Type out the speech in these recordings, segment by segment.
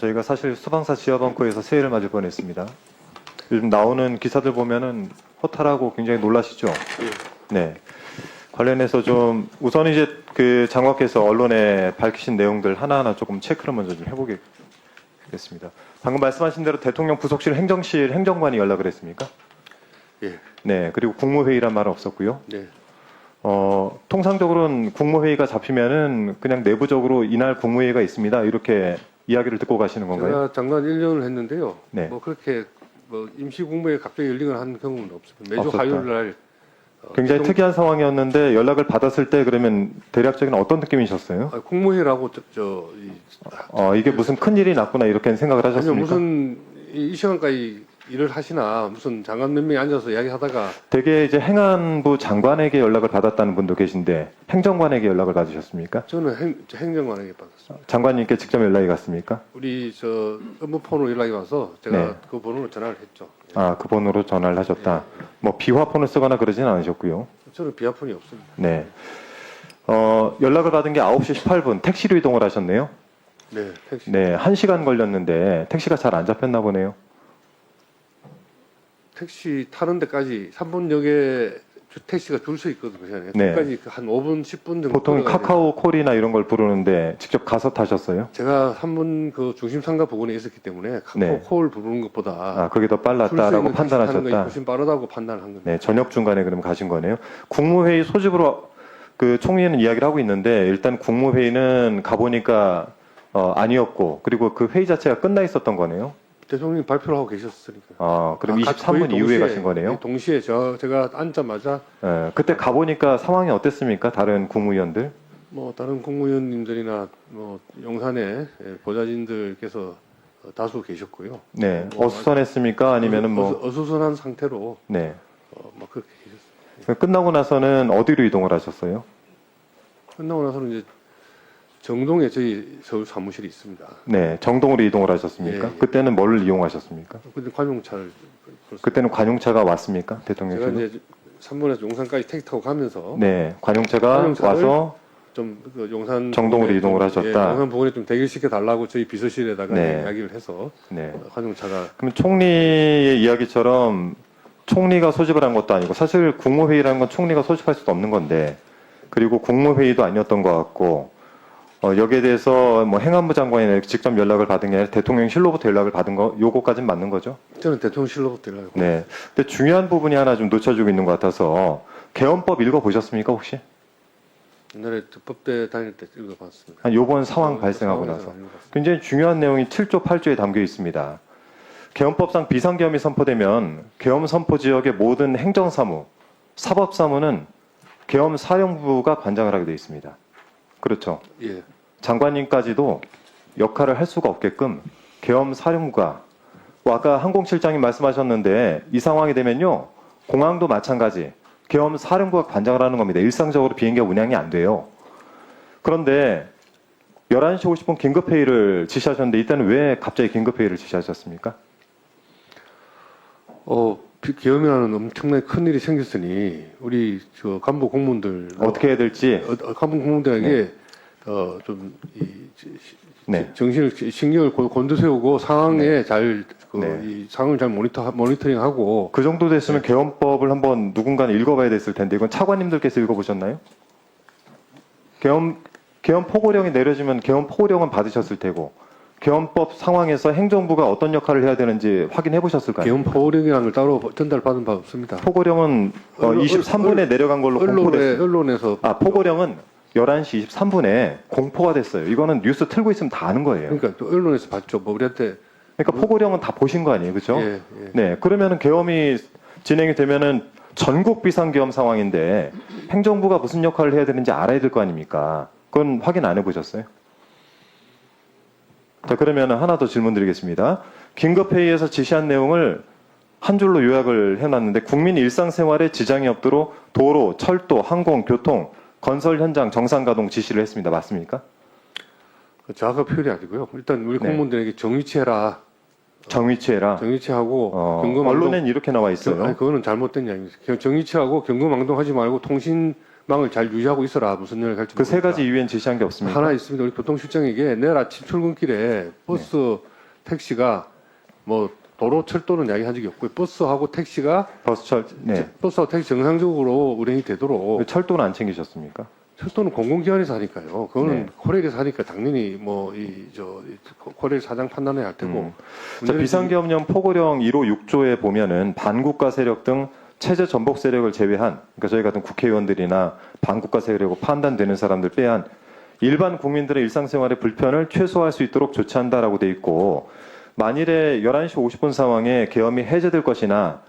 저희가 사실 수방사 지하벙커에서 새해를 맞을 뻔했습니다. 요즘 나오는 기사들 보면은 허탈하고 굉장히 놀라시죠? 네. 관련해서 좀 우선 이제 그 장관께서 언론에 밝히신 내용들 하나하나 조금 체크를 먼저 좀 해보겠습니다. 방금 말씀하신 대로 대통령 부속실 행정실 행정관이 연락을 했습니까? 예. 네. 그리고 국무회의란 말은 없었고요. 네. 어, 통상적으로는 국무회의가 잡히면은 그냥 내부적으로 이날 국무회의가 있습니다. 이렇게 이야기를 듣고 가시는 건가요? 제가 장관 1년을 했는데요. 네. 뭐 그렇게 뭐 임시 국무회 갑자기 열리거나 한 경우는 없습니다. 매주 없었다. 화요일 날 어, 굉장히 대통- 특이한 상황이었는데 연락을 받았을 때 그러면 대략적인 어떤 느낌이셨어요? 아, 국무회라고 저, 저 이, 어, 이게 무슨 큰 일이 났구나 이렇게 생각을 하셨습니까? 무슨 이, 이 시간까지 일을 하시나 무슨 장관 몇 명이 앉아서 이야기하다가 되게 이제 행안부 장관에게 연락을 받았다는 분도 계신데 행정관에게 연락을 받으셨습니까? 저는 행, 저 행정관에게 받았습니다. 장관님께 직접 연락이 갔습니까? 우리 저 업무폰으로 연락이 와서 제가 네. 그 번호로 전화를 했죠. 예. 아, 그 번호로 전화를 하셨다. 뭐 비화폰을 쓰거나 그러진 않으셨고요. 저는 비아폰이 없습니다. 네. 어, 연락을 받은 게 9시 18분 택시로 이동을 하셨네요. 네, 택시. 네, 1시간 걸렸는데 택시가 잘 안 잡혔나 보네요. 택시 타는 데까지 3분역에 택시가 줄 서 있거든요. 그. 네. 거기까지 한 5분, 10분 정도. 보통 돼요. 카카오 콜이나 이런 걸 부르는데 직접 가서 타셨어요? 제가 3분 그 중심 상가 부근에 있었기 때문에 카카오 네. 콜 부르는 것보다 아, 그게 더 빨랐다라고 판단하셨다. 훨씬 빠르다고 판단을 한 겁니다. 네, 저녁 중간에 그럼 가신 거네요. 국무회의 소집으로 그 총리는 이야기를 하고 있는데 일단 국무회의는 가보니까 어, 아니었고 그리고 그 회의 자체가 끝나 있었던 거네요. 대통령이 발표를 하고 계셨으니까요. 아, 그럼 아, 23분 거의 이후에 가신 거네요. 네, 동시에 저 제가 앉자마자 예, 그때 가 보니까 상황이 어땠습니까? 다른 국무위원들? 뭐 다른 국무위원님들이나 뭐 용산에 예, 보좌진들께서 어, 다수 계셨고요. 네, 뭐, 어수선했습니까? 아니면은 뭐, 어수, 어수 선한 상태로 네. 어, 막 그렇게 계셨어요. 끝나고 나서는 어디로 이동을 하셨어요? 끝나고 나서는 이제 정동에 저희 서울 사무실이 있습니다. 네, 정동으로 이동을 하셨습니까? 예, 예. 그때는 뭘 이용하셨습니까? 근데 관용차를. 그때는 관용차가 왔습니까? 제가 대통령실로? 이제 3번에서 용산까지 택시 타고 가면서 네, 관용차가 관용차를 와서 좀그 용산 정동으로 부근에 이동을 좀, 하셨다. 예, 용산 부근에 좀 대기시켜 달라고 저희 비서실에다가 네. 이야기를 해서 네. 어, 관용차가 그럼 총리의 이야기처럼 총리가 소집을 한 것도 아니고 사실 국무회의라는 건 총리가 소집할 수도 없는 건데 그리고 국무회의도 아니었던 것 같고 어, 여기에 대해서 뭐 행안부 장관이 직접 연락을 받은 게 아니라 대통령실로부터 연락을 받은 거 요거까지는 맞는 거죠? 저는 대통령실로부터 연락을 네. 근데 중요한 부분이 하나 좀 놓쳐지고 있는 것 같아서 개헌법 읽어 보셨습니까 혹시? 옛날에 법대 다닐 때 읽어봤습니다. 한 요번 상황 어, 발생하고 나서. 굉장히 중요한 내용이 7조 8조에 담겨 있습니다. 개헌법상 비상계엄이 선포되면 계엄 선포 지역의 모든 행정사무, 사법사무는 계엄 사령부가 관장을 하게 되어 있습니다. 그렇죠. 예. 장관님까지도 역할을 할 수가 없게끔 계엄 사령부가 뭐 아까 항공실장님 말씀하셨는데 이 상황이 되면요 공항도 마찬가지 계엄 사령부가 관장을 하는 겁니다. 일상적으로 비행기가 운항이 안 돼요. 그런데 11시 50분 긴급회의를 지시하셨는데 이때는 왜 갑자기 긴급회의를 지시하셨습니까? 어, 비- 계엄이라는 엄청나게 큰 일이 생겼으니 우리 저 간부 공무원들 어떻게 해야 될지 어, 어, 간부 공무원들에게 어, 좀 이, 네. 정신을 신경을 고- 곤두세우고 상황에 잘 그, 네. 이 상황을 잘 모니터 모니터링하고 그 정도 됐으면 계엄법을 한번 누군가는 읽어봐야 됐을 텐데 이건 차관님들께서 읽어보셨나요? 계엄 계엄 포고령이 내려지면 계엄 포고령은 받으셨을 테고 계엄법 상황에서 행정부가 어떤 역할을 해야 되는지 확인해 보셨을 거 아니에요? 계엄 포고령이라는 걸 따로 전달 받은 바 없습니다. 포고령은 어, 언론- 23분에 내려간 걸로 언론에 공포됐어요. 언론에서 아 포고령은 11시 23분에 공포가 됐어요. 이거는 뉴스 틀고 있으면 다 아는 거예요. 그러니까 또 언론에서 봤죠. 뭐 우리한테 그러니까 포고령은 다 보신 거 아니에요, 그렇죠? 예, 예. 네, 그러면은 계엄이 진행이 되면은 전국 비상계엄 상황인데 행정부가 무슨 역할을 해야 되는지 알아야 될 거 아닙니까? 그건 확인 안 해 보셨어요? 자, 그러면 하나 더 질문 드리겠습니다. 긴급회의에서 지시한 내용을 한 줄로 요약을 해놨는데 국민 일상생활에 지장이 없도록 도로, 철도, 항공, 교통, 건설 현장 정상 가동 지시를 했습니다. 맞습니까? 그 정확한 표현이 아니고요. 일단 우리 네. 공무원들에게 정위치해라. 정위치해라. 정위치하고 어, 경고망동 언론엔 이렇게 나와 있어요. 아니, 그거는 잘못된 이야기입니다. 경- 정위치하고 경고망동하지 말고 통신 망을 잘 유지하고 있어라 무슨 일을 할지 그 세. 가지 이후엔 지시한 게 없습니까? 하나 있습니다. 우리 교통실장에게 내일 아침 출근길에 버스 네. 택시가 뭐 도로 철도는 이야기한 적이 없고요. 버스하고 택시가 버스철 네. 버스하고 택시 정상적으로 운행이 되도록 왜 철도는 안 챙기셨습니까? 철도는 공공기관에서 하니까요. 그거는 네. 코레일에서 하니까 당연히 뭐 이 저 코레일 사장 판단해야 할 테고. 음. 자, 비상계엄령 포고령 1호 6조에 보면은 반국가 세력 등 체제 전복 세력을 제외한 그러니까 저희 같은 국회의원들이나 반국가 세력으로 판단되는 사람들 빼한 일반 국민들의 일상생활의 불편을 최소화할 수 있도록 조치한다라고 돼 있고 만일에 11시 50분 상황에 계엄이 해제될 것이나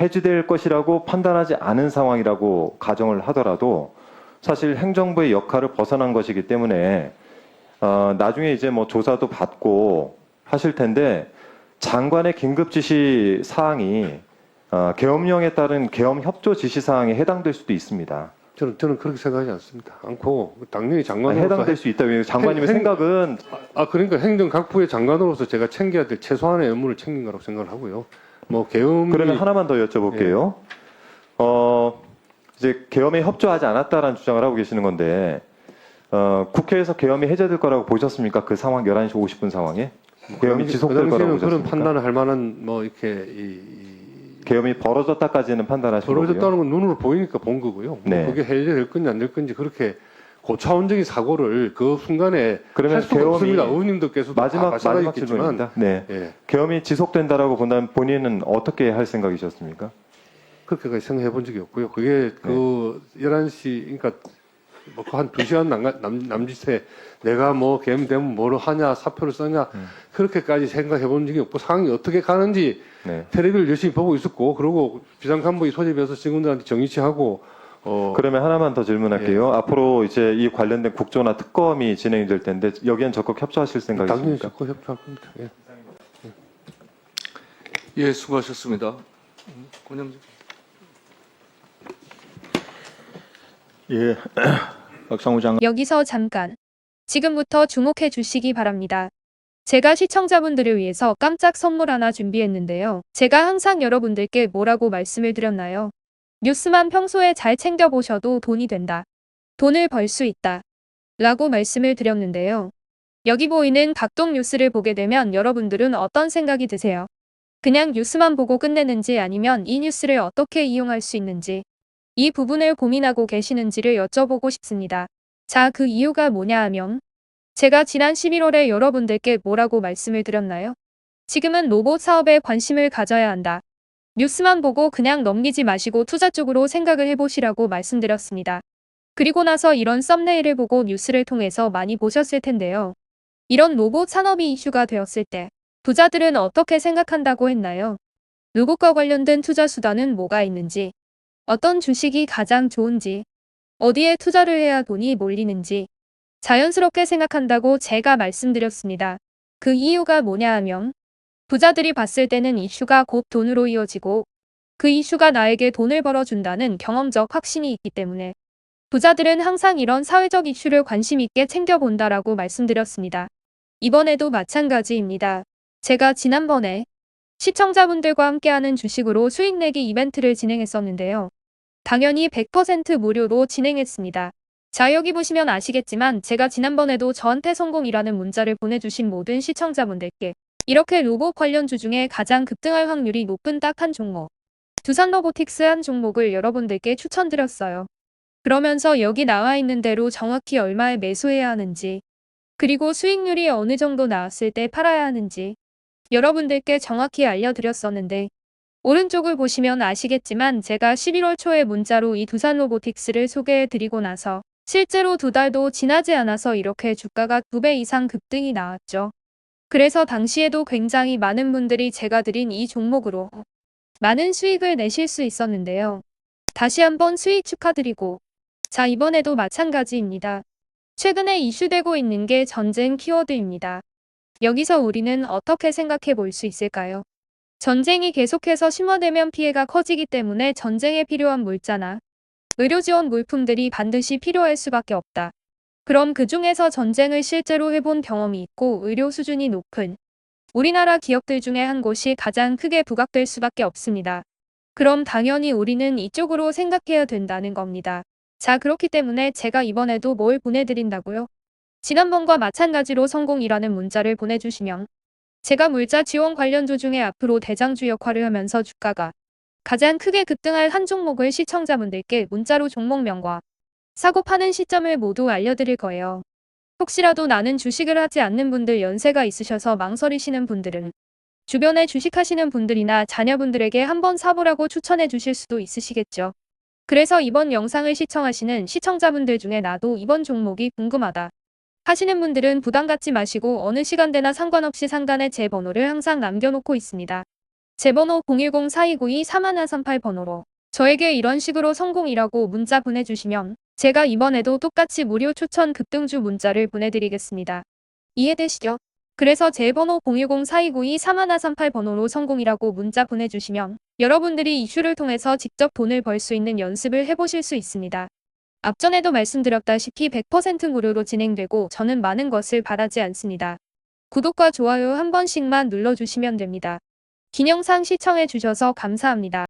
해제될 것이라고 판단하지 않은 상황이라고 가정을 하더라도 사실 행정부의 역할을 벗어난 것이기 때문에 어, 나중에 이제 뭐 조사도 받고 하실 텐데 장관의 긴급 지시 사항이 어, 계엄령에 따른 계엄 협조 지시 사항에 해당될 수도 있습니다. 저는 저는 그렇게 생각하지 않습니다. 않고 당연히 아니, 장관으로서 해당될 수 있다. 왜 장관님의 행- 생각은 아 그러니까 행정각부의 장관으로서 제가 챙겨야 될 최소한의 의무를 챙긴 거라고 생각을 하고요. 뭐 계엄이 그러면 하나만 더 여쭤볼게요. 어, 이제 계엄에 협조하지 않았다라는 주장을 하고 계시는 건데 어, 국회에서 계엄이 해제될 거라고 보셨습니까? 그 상황 11시 50분 상황에 계엄이 그 지속될 거라고 당시에는 그런 보셨습니까? 판단을 할 만한 뭐 이렇게 이, 이 계엄이 벌어졌다까지는 판단하신 거고요. 벌어졌다는 건 눈으로 보이니까 본 거고요. 뭐 네. 그게 해제될 건지 안 될 건지 그렇게 고차원적인 사고를 그 순간에 그러면 할 수가 없습니다. 의원님들께서도 다 마지막 마지막 질문입니다. 네. 예, 계엄이 지속된다라고 본다면 본인은 어떻게 할 생각이셨습니까? 그렇게까지 생각해 본 적이 없고요. 그게 네. 그 11시 그러니까 뭐한 2시간 남, 남, 남짓에 내가 뭐 계엄되면 뭐를 하냐 사표를 써냐 음. 그렇게까지 생각해 본 적이 없고 상황이 어떻게 가는지 네. 텔레비를 열심히 보고 있었고 그리고 비상간부의 소집해서 직원들한테 정리치하고 어 그러면 하나만 더 질문할게요. 앞으로 이제 이 관련된 국조나 특검이 진행이 될 텐데 여기엔 적극 협조하실 당연히 생각이십니까? 적극 협조할 겁니다. 예. 예, 수고하셨습니다. 음, 권영진. 예, 박상우 장관. 여기서 잠깐. 지금부터 주목해 주시기 바랍니다. 제가 시청자분들을 위해서 깜짝 선물 하나 준비했는데요. 제가 항상 여러분들께 뭐라고 말씀을 드렸나요? 뉴스만 평소에 잘 챙겨보셔도 돈이 된다. 돈을 벌 수 있다. 라고 말씀을 드렸는데요. 여기 보이는 각종 뉴스를 보게 되면 여러분들은 어떤 생각이 드세요? 그냥 뉴스만 보고 끝내는지 아니면 이 뉴스를 어떻게 이용할 수 있는지 이 부분을 고민하고 계시는지를 여쭤보고 싶습니다. 자, 그 이유가 뭐냐 하면 제가 지난 11월에 여러분들께 뭐라고 말씀을 드렸나요? 지금은 로봇 사업에 관심을 가져야 한다. 뉴스만 보고 그냥 넘기지 마시고 투자 쪽으로 생각을 해보시라고 말씀드렸습니다. 그리고 나서 이런 썸네일을 보고 뉴스를 통해서 많이 보셨을 텐데요. 이런 로봇 산업이 이슈가 되었을 때 부자들은 어떻게 생각한다고 했나요? 로봇과 관련된 투자 수단은 뭐가 있는지, 어떤 주식이 가장 좋은지, 어디에 투자를 해야 돈이 몰리는지 자연스럽게 생각한다고 제가 말씀드렸습니다. 그 이유가 뭐냐 하면 부자들이 봤을 때는 이슈가 곧 돈으로 이어지고 그 이슈가 나에게 돈을 벌어준다는 경험적 확신이 있기 때문에 부자들은 항상 이런 사회적 이슈를 관심 있게 챙겨본다라고 말씀드렸습니다. 이번에도 마찬가지입니다. 제가 지난번에 시청자분들과 함께하는 주식으로 수익 내기 이벤트를 진행했었는데요. 당연히 100% 무료로 진행했습니다. 자, 여기 보시면 아시겠지만 제가 지난번에도 저한테 성공이라는 문자를 보내주신 모든 시청자분들께 이렇게 로봇 관련 주 중에 가장 급등할 확률이 높은 딱 한 종목, 두산 로보틱스 한 종목을 여러분들께 추천드렸어요. 그러면서 여기 나와 있는 대로 정확히 얼마에 매수해야 하는지, 그리고 수익률이 어느 정도 나왔을 때 팔아야 하는지 여러분들께 정확히 알려드렸었는데 오른쪽을 보시면 아시겠지만 제가 11월 초에 문자로 이 두산 로보틱스를 소개해 드리고 나서 실제로 두 달도 지나지 않아서 이렇게 주가가 두 배 이상 급등이 나왔죠. 그래서 당시에도 굉장히 많은 분들이 제가 드린 이 종목으로 많은 수익을 내실 수 있었는데요. 다시 한번 수익 축하드리고 자 이번에도 마찬가지입니다. 최근에 이슈되고 있는 게 전쟁 키워드입니다. 여기서 우리는 어떻게 생각해 볼 수 있을까요? 전쟁이 계속해서 심화되면 피해가 커지기 때문에 전쟁에 필요한 물자나 의료 지원 물품들이 반드시 필요할 수밖에 없다. 그럼 그 중에서 전쟁을 실제로 해본 경험이 있고 의료 수준이 높은 우리나라 기업들 중에 한 곳이 가장 크게 부각될 수밖에 없습니다. 그럼 당연히 우리는 이쪽으로 생각해야 된다는 겁니다. 자, 그렇기 때문에 제가 이번에도 뭘 보내드린다고요? 지난번과 마찬가지로 성공이라는 문자를 보내주시면 제가 물자 지원 관련주 중에 앞으로 대장주 역할을 하면서 주가가 가장 크게 급등할 한 종목을 시청자분들께 문자로 종목명과 사고 파는 시점을 모두 알려드릴 거예요. 혹시라도 나는 주식을 하지 않는 분들 연세가 있으셔서 망설이시는 분들은 주변에 주식하시는 분들이나 자녀분들에게 한번 사보라고 추천해 주실 수도 있으시겠죠. 그래서 이번 영상을 시청하시는 시청자분들 중에 나도 이번 종목이 궁금하다. 하시는 분들은 부담 갖지 마시고 어느 시간대나 상관없이 상단에 제 번호를 항상 남겨놓고 있습니다. 제 번호 010-4292-3138 번호로 저에게 이런 식으로 성공이라고 문자 보내주시면 제가 이번에도 똑같이 무료 추천 급등주 문자를 보내드리겠습니다. 이해되시죠? 그래서 제 번호 010-4292-3138 번호로 성공이라고 문자 보내주시면 여러분들이 이슈를 통해서 직접 돈을 벌 수 있는 연습을 해보실 수 있습니다. 앞전에도 말씀드렸다시피 100% 무료로 진행되고 저는 많은 것을 바라지 않습니다. 구독과 좋아요 한 번씩만 눌러주시면 됩니다. 긴 영상 시청해 주셔서 감사합니다.